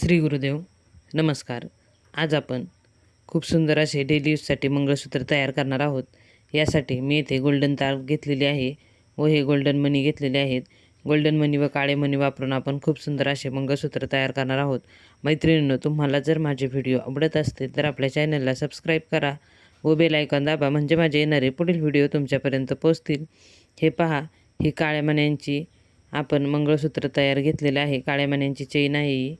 श्री गुरुदेव नमस्कार. आज आपण खूप सुंदर असे डेली यूजसाठी मंगळसूत्र तयार करणार आहोत. यासाठी मी येथे गोल्डन तार घेतलेली आहे व हे गोल्डन मनी घेतलेले आहेत. गोल्डन मनी व काळे मनी वापरून आपण खूप सुंदर असे मंगळसूत्र तयार करणार आहोत. मैत्रिणींनो तुम्हाला जर माझे व्हिडिओ आवडत असतील तर आपल्या चॅनलला सबस्क्राईब करा व बेल आयकॉन दाबा. म्हणजे माझे येणारे पुढील व्हिडिओ तुमच्यापर्यंत पोहोचतील. हे पहा ही काळ्या मण्यांची आपण मंगळसूत्र तयार घेतलेलं आहे. काळ्या मण्यांची चेन आहे ही.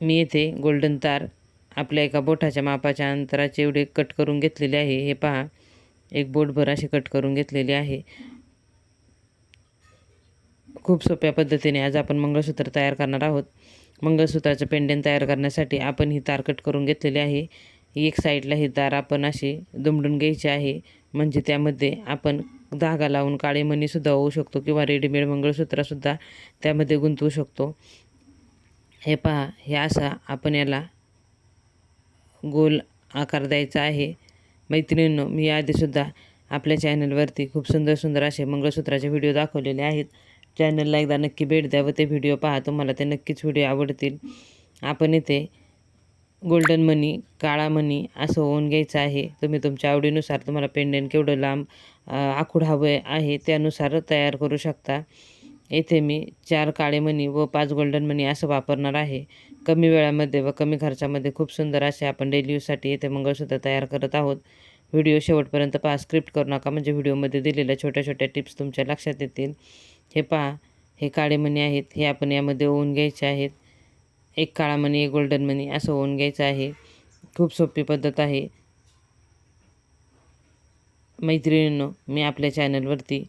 मी येथे गोल्डन तार आपल्या एका बोटाच्या मापाच्या अंतराचे एवढे कट करून घेतलेले आहे. हे पहा एक बोटभर असे कट करून घेतलेले आहे. खूप सोप्या पद्धतीने आज आपण मंगळसूत्र तयार करणार आहोत. मंगळसूत्राचं पेंडेंट तयार करण्यासाठी आपण ही तार कट करून घेतलेली आहे. एक साईडला ही तार आपण अशी दुमडून घ्यायची आहे. म्हणजे त्यामध्ये आपण धागा लावून काळे मणीसुद्धा होऊ शकतो किंवा रेडीमेड मंगळसूत्रसुद्धा त्यामध्ये गुंतवू शकतो. हे पहा हे असा आपण याला गोल आकार द्यायचा आहे. मैत्रिणींनो मी आधीसुद्धा आपल्या चॅनलवरती खूप सुंदर सुंदर असे मंगळसूत्राचे व्हिडिओ दाखवलेले आहेत. चॅनलला एकदा नक्की भेट द्या व ते व्हिडिओ पहा तुम्हाला ते नक्कीच व्हिडिओ आवडतील. आपण इथे गोल्डन मनी काळा मनी असं होऊन घ्यायचं आहे. तुम्ही तुमच्या आवडीनुसार तुम्हाला पेंडेंट केवढं लांब आखूड हवं आहे त्यानुसार तयार करू शकता. येथे मी चार काळे मणी व पाच गोल्डन मनी असं वापरणार आहे. कमी वेळामध्ये व कमी खर्चामध्ये खूप सुंदर असे आपण डेली यूजसाठी येथे मंगळसूत्र तयार करत आहोत. व्हिडिओ शेवटपर्यंत पहा. स्क्रिप्ट करू नका म्हणजे व्हिडिओमध्ये दिलेल्या छोट्या छोट्या टिप्स तुमच्या लक्षात येतील. हे पहा. हे काळे मणी आहेत. हे आपण यामध्ये ओवून घ्यायचे आहेत. एक काळा मणी एक गोल्डन मनी असं ओवून घ्यायचं आहे. खूप सोपी पद्धत आहे. मैत्रिणींनो मी आपल्या चॅनलवरती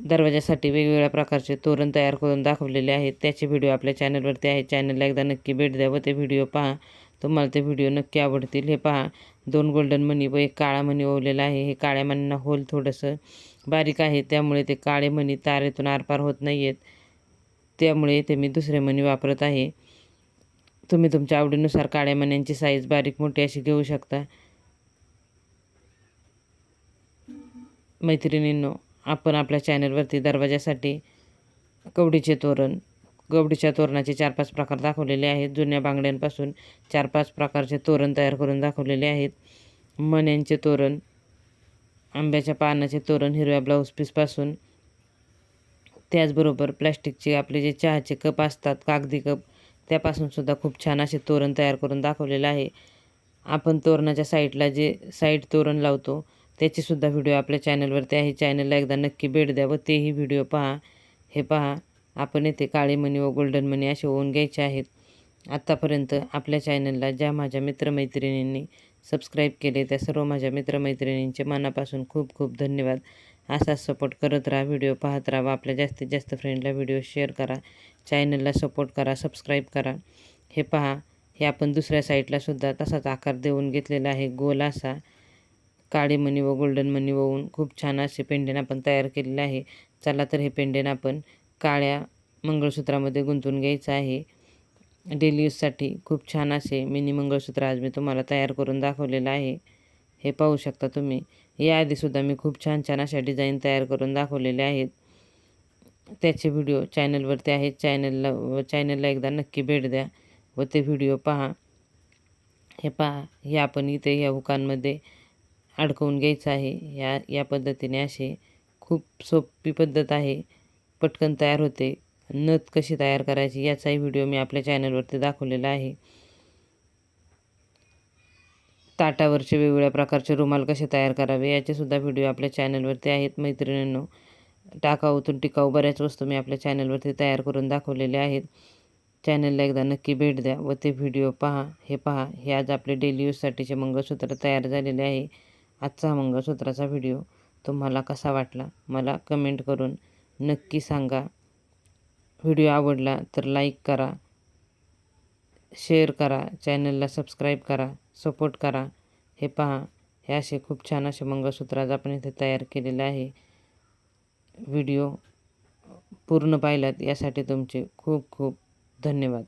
दरवाजासाठी वेगवेगळ्या प्रकारचे तोरण तयार करून दाखवलेले आहेत. त्याचे व्हिडिओ आपल्या चॅनलवरती आहे चॅनलला एकदा नक्की भेट द्या व ते व्हिडिओ पहा. तुम्हाला ते व्हिडिओ नक्की आवडतील. हे पहा. दोन गोल्डन मनी व एक काळा मनी ओवलेला आहे. हे काळ्या मनींना होल थोडंसं बारीक आहे. त्यामुळे ते काळे मणी तारेतून आरपार होत नाही आहेत त्यामुळे ते मी दुसरे मणी वापरत आहे. तुम्ही तुमच्या आवडीनुसार काळ्या मण्यांची साईज बारीक मोठी अशी घेऊ शकता. मैत्रिणींनो आपण आपल्या चॅनलवरती दरवाजासाठी कवडीचे तोरण कवडीच्या तोरणाचे चार पाच प्रकार दाखवलेले आहेत. जुन्या बांगड्यांपासून चार पाच प्रकारचे तोरण तयार करून दाखवलेले आहेत. मण्यांचे तोरण आंब्याच्या पानाचे तोरण हिरव्या ब्लाऊज पीसपासून. त्याचबरोबर प्लॅस्टिकचे आपले जे चहाचे कप असतात कागदी कप त्यापासूनसुद्धा खूप छान असे तोरण तयार करून दाखवलेलं आहे. आपण तोरणाच्या साईडला जे साईड तोरण लावतो त्याचीसुद्धा व्हिडिओ आपल्या चॅनलवरती आहे. चॅनलला एकदा नक्की भेट द्या व तेही व्हिडिओ पहा. हे पहा आपण येथे काळे मणी व गोल्डन मनी असे होऊन घ्यायचे आहेत. आत्तापर्यंत आपल्या चॅनलला ज्या माझ्या मित्रमैत्रिणींनी सबस्क्राईब केले त्या सर्व माझ्या मित्रमैत्रिणींचे मनापासून खूप खूप धन्यवाद. असाच सपोर्ट करत राहा व्हिडिओ पाहत राहा आपल्या जास्तीत जास्त फ्रेंडला व्हिडिओ शेअर करा. चॅनलला सपोर्ट करा सबस्क्राईब करा. हे पहा हे आपण दुसऱ्या साईडलासुद्धा तसाच आकार देऊन घेतलेला आहे. गोल असा. काळे मणी व गोल्डन मनी होऊन खूप छान असे पेंडेन आपण तयार केलेले आहे. चला तर हे पेंडेन आपण काळ्या मंगळसूत्रामध्ये गुंतवून घ्यायचं आहे. डेली यूजसाठी खूप छान असे मिनी मंगळसूत्र आज मी तुम्हाला तयार करून दाखवलेलं आहे. हे पाहू शकता तुम्ही. याआधीसुद्धा मी खूप छान छान अशा डिझाईन तयार करून दाखवलेले आहेत. त्याचे व्हिडिओ चॅनलवरती आहेत. चॅनलला व चॅनलला एकदा नक्की भेट द्या व ते व्हिडिओ पहा. हे पहा हे आपण इथे या हुकांमध्ये अडकवून घ्यायचं आहे. या या पद्धतीने असे खूप सोपी पद्धत आहे. पटकन तयार होते. नथ कशी तयार करायची याचाही व्हिडिओ मी आपल्या चॅनलवरती दाखवलेला आहे. ताटावरचे वेगवेगळ्या प्रकारचे रुमाल कसे तयार करावे याचेसुद्धा व्हिडिओ आपल्या चॅनलवरती आहेत. मैत्रिणींनो टाकाऊतून टिकाऊ बऱ्याच वस्तू मी आपल्या चॅनलवरती तयार करून दाखवलेल्या आहेत. चॅनलला एकदा नक्की भेट द्या व ते व्हिडिओ पहा हे पहा. हे आज आपले डेली यूजसाठीचे मंगळसूत्र तयार झालेले आहे. आजचा मंगळसूत्राचा व्हिडिओ तुम्हाला कसा वाटला मला कमेंट करून नक्की सांगा. व्हिडिओ आवडला तर लाईक करा शेअर करा चॅनलला सबस्क्राईब करा सपोर्ट करा. हे पहा हे असे खूप छान असे मंगळसूत्र आज आपण इथे तयार केलेले आहे. व्हिडिओ पूर्ण पाहिलात यासाठी तुमचे खूप खूप धन्यवाद.